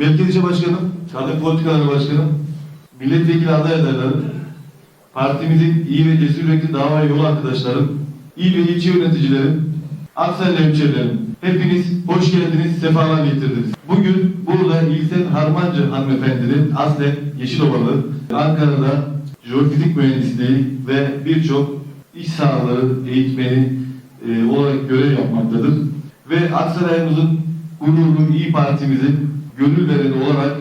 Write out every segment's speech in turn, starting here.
Merkez İlçe Başkanım, Kadın Politikaları Başkanım, Milletvekili aday adaylarım, partimizin iyi ve cesur yürekli dava yolu arkadaşlarım, il ve ilçe yöneticilerim, Aksaraylı hemşehrilerim, hepiniz hoş geldiniz, sefalar getirdiniz. Bugün burada İlsen Harmancı hanımefendinin aslen Yeşilovalı, Ankara'da jeofizik mühendisliği ve birçok iş sağlığı eğitmeni e, olarak görev yapmaktadır. Ve Aksaray'ımızın gururlu İyi Parti'mizin gönül vereni olarak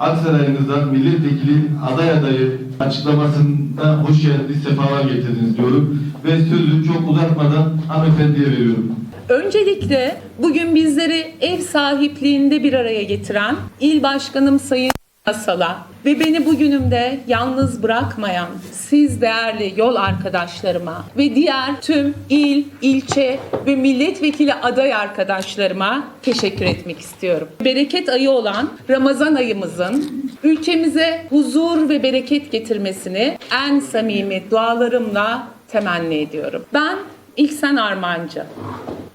Aksaray'ımızdan milletvekili aday adayı açıklamasında hoş geldiniz, sefalar getirdiniz diyorum. Ve sözü çok uzatmadan hanımefendiye veriyorum. Öncelikle bugün bizleri ev sahipliğinde bir araya getiren İl Başkanım Sayın Asala ve beni bugünümde yalnız bırakmayan siz değerli yol arkadaşlarıma ve diğer tüm il, ilçe ve milletvekili aday arkadaşlarıma teşekkür etmek istiyorum. Bereket ayı olan Ramazan ayımızın ülkemize huzur ve bereket getirmesini en samimi dualarımla temenni ediyorum. Ben İlksen Armancı.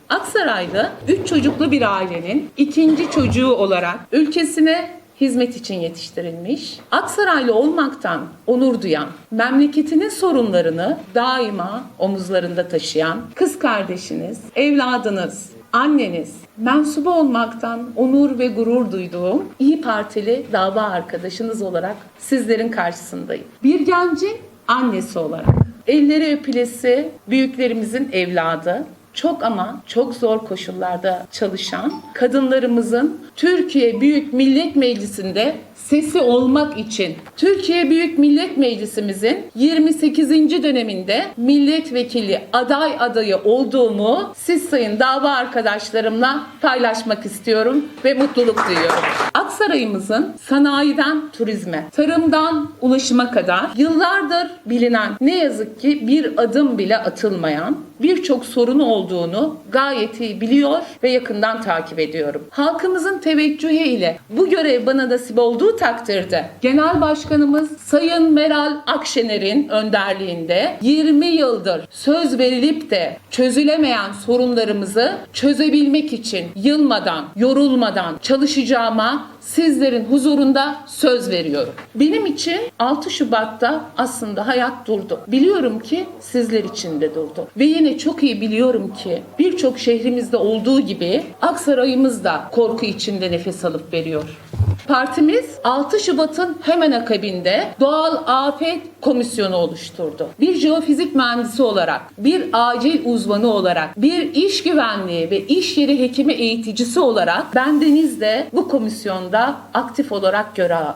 Aksaray'da üç çocuklu bir ailenin ikinci çocuğu olarak ülkesine hizmet için yetiştirilmiş, Aksaraylı olmaktan onur duyan, memleketinin sorunlarını daima omuzlarında taşıyan kız kardeşiniz, evladınız, anneniz, mensubu olmaktan onur ve gurur duyduğum İyi Partili dava arkadaşınız olarak sizlerin karşısındayım. Bir gencin annesi olarak. Elleri öpülesi büyüklerimizin evladı, çok ama çok zor koşullarda çalışan kadınlarımızın Türkiye Büyük Millet Meclisi'nde sesi olmak için Türkiye Büyük Millet Meclisimizin 28. döneminde milletvekili aday adayı olduğumu siz sayın dava arkadaşlarımla paylaşmak istiyorum ve mutluluk duyuyorum. Aksaray'ımızın sanayiden turizme, tarımdan ulaşıma kadar yıllardır bilinen ne yazık ki bir adım bile atılmayan birçok sorunu olduğunu gayet iyi biliyor ve yakından takip ediyorum. Halkımızın teveccühü ile bu görev bana nasip olduğu takdirde Genel Başkanımız Sayın Meral Akşener'in önderliğinde 20 yıldır söz verilip de çözülemeyen sorunlarımızı çözebilmek için yılmadan, yorulmadan çalışacağıma sizlerin huzurunda söz veriyorum. Benim için 6 Şubat'ta aslında hayat durdu. Biliyorum ki sizler için de durdu. Ve yine çok iyi biliyorum ki birçok şehrimizde olduğu gibi Aksaray'ımız da korku içinde nefes alıp veriyor. Partimiz 6 Şubat'ın hemen akabinde doğal afet komisyonu oluşturdu. Bir jeofizik mühendisi olarak, bir acil uzmanı olarak, bir iş güvenliği ve iş yeri hekimi eğiticisi olarak bendeniz de bu komisyonda aktif olarak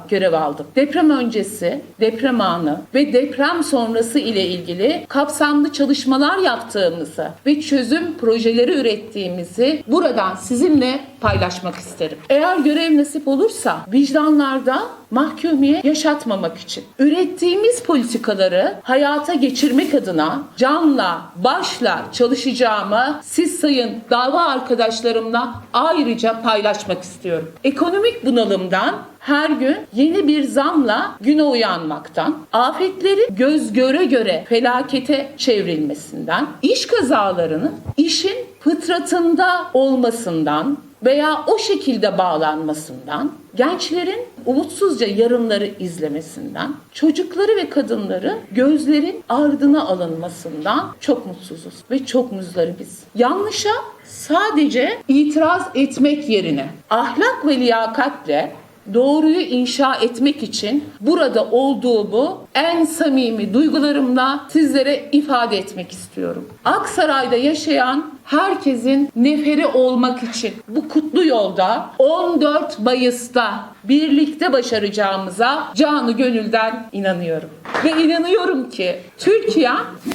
görev, aldım. Deprem öncesi, deprem anı ve deprem sonrası ile ilgili kapsamlı çalışmalar yaptığımızı ve çözüm projeleri ürettiğimizi buradan sizinle paylaşmak isterim. Eğer görev nasip olursa vicdanlarda mahkumiye yaşatmamak için ürettiğimiz politikaları hayata geçirmek adına canla başla çalışacağımı siz sayın dava arkadaşlarımla ayrıca paylaşmak istiyorum. Ekonomik bunalımdan her gün yeni bir zamla güne uyanmaktan, afetlerin göz göre göre felakete çevrilmesinden, iş kazalarının işin fıtratında olmasından, veya o şekilde bağlanmasından, gençlerin umutsuzca yarınları izlemesinden, çocukları ve kadınları gözlerin ardına alınmasından çok mutsuzuz ve çok muzdaribiz. Yanlışa sadece itiraz etmek yerine ahlak ve liyakatle doğruyu inşa etmek için burada olduğumu en samimi duygularımla sizlere ifade etmek istiyorum. Aksaray'da yaşayan herkesin neferi olmak için bu kutlu yolda 14 Mayıs'ta birlikte başaracağımıza canı gönülden inanıyorum. Ve inanıyorum ki Türkiye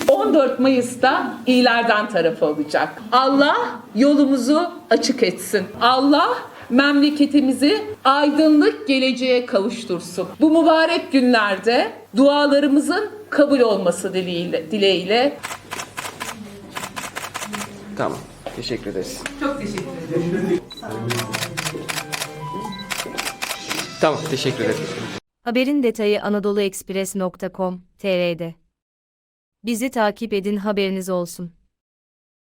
14 Mayıs'ta iyilerden tarafı olacak. Allah yolumuzu açık etsin. Allah memleketimizi aydınlık geleceğe kavuştursun. Bu mübarek günlerde dualarımızın kabul olması dileğiyle, dileğiyle Tamam. Teşekkür ederiz. çok teşekkür ederim. Tamam. Teşekkür ederim. Haberin detayı anadoluekspres.com.tr'de. Bizi takip edin haberiniz olsun.